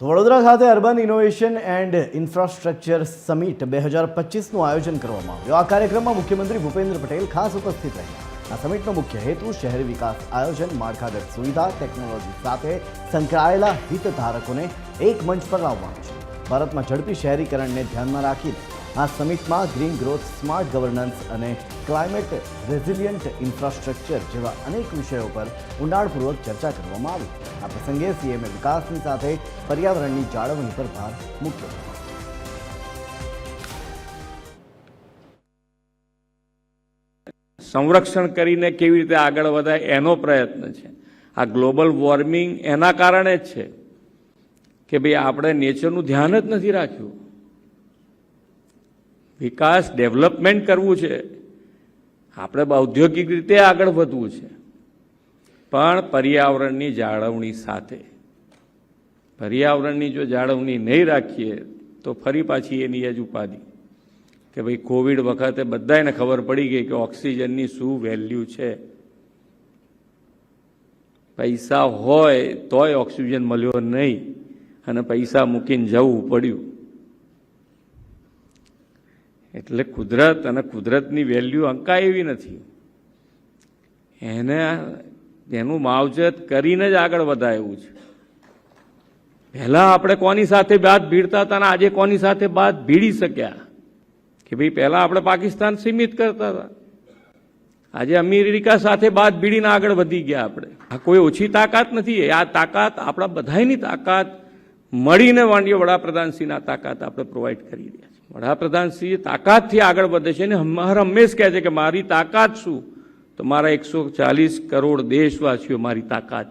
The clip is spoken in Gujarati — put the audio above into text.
તો વડોદરા ખાતે urban innovation and infrastructure summit બે હજાર પચીસનું આયોજન કરવામાં આવ્યું. આ કાર્યક્રમમાં મુખ્યમંત્રી ભૂપેન્દ્ર પટેલ ખાસ ઉપસ્થિત રહ્યા. આ સમિટનો મુખ્ય હેતુ શહેરી વિકાસ આયોજન, માળખાગત સુવિધા, ટેકનોલોજી સાથે સંકળાયેલા હિતધારકોને એક મંચ પર લાવવાનું છે. ભારતમાં ઝડપી શહેરીકરણને ધ્યાનમાં રાખી આ સમિટમાં ગ્રીન ગ્રોથ, સ્માર્ટ ગવર્નન્સ અને ક્લાઇમેટ રેઝિલિયન્ટ ઇન્ફ્રાસ્ટ્રક્ચર જેવા અનેક વિષયો પર ઊંડાણપૂર્વક ચર્ચા કરવામાં આવી. આ પ્રસંગે સીએમએ વિકાસની સાથે પર્યાવરણની જાળવણી પર ભાર મૂક્યો. સંરક્ષણ કરીને કેવી રીતે આગળ વધાય એનો પ્રયત્ન છે. આ ગ્લોબલ વોર્મિંગ એના કારણે જ છે કે ભાઈ આપણે નેચરનું ધ્યાન જ નથી રાખ્યું. વિકાસ, ડેવલપમેન્ટ કરવું છે. આપણે ઔદ્યોગિક રીતે આગળ વધવું છે. પણ પર્યાવરણની જાળવણી સાથે. પર્યાવરણની જો જાળવણી નહીં રાખીએ, તો ફરી પાછી એની જ ઉપાધિ. કે ભાઈ, કોવિડ વખતે બધાને ખબર પડી ગઈ કે ઓક્સિજનની શું વેલ્યુ છે. પૈસા હોય તોય ઓક્સિજન મળ્યો નહીં અને પૈસા મૂકીને જવું પડ્યું. એટલે કુદરત અને કુદરતની વેલ્યુ અંકા એવી નથી. એને એનું માવજત કરીને જ આગળ વધાય એવું છે. પહેલાં આપણે કોની સાથે બાદ ભીડતા હતા અને આજે કોની સાથે બાદ ભીડી શક્યા? કે ભાઈ પહેલાં આપણે પાકિસ્તાન સીમિત કરતા હતા. આજે અમેરિકા સાથે બાદ ભીડીને આગળ વધી ગયા આપણે. આ કોઈ ઓછી તાકાત નથી. આ તાકાત આપણા બધાની તાકાત મળીને માંડીએ વડાપ્રધાનશ્રીના તાકાત આપણે પ્રોવાઈડ કરી રહ્યા છીએ. વડાપ્રધાનશ્રી તાકાતથી આગળ વધે છે અને હર હંમેશ કહે છે કે મારી તાકાત શું? તો મારા એકસો ચાલીસ કરોડ દેશવાસીઓ મારી તાકાત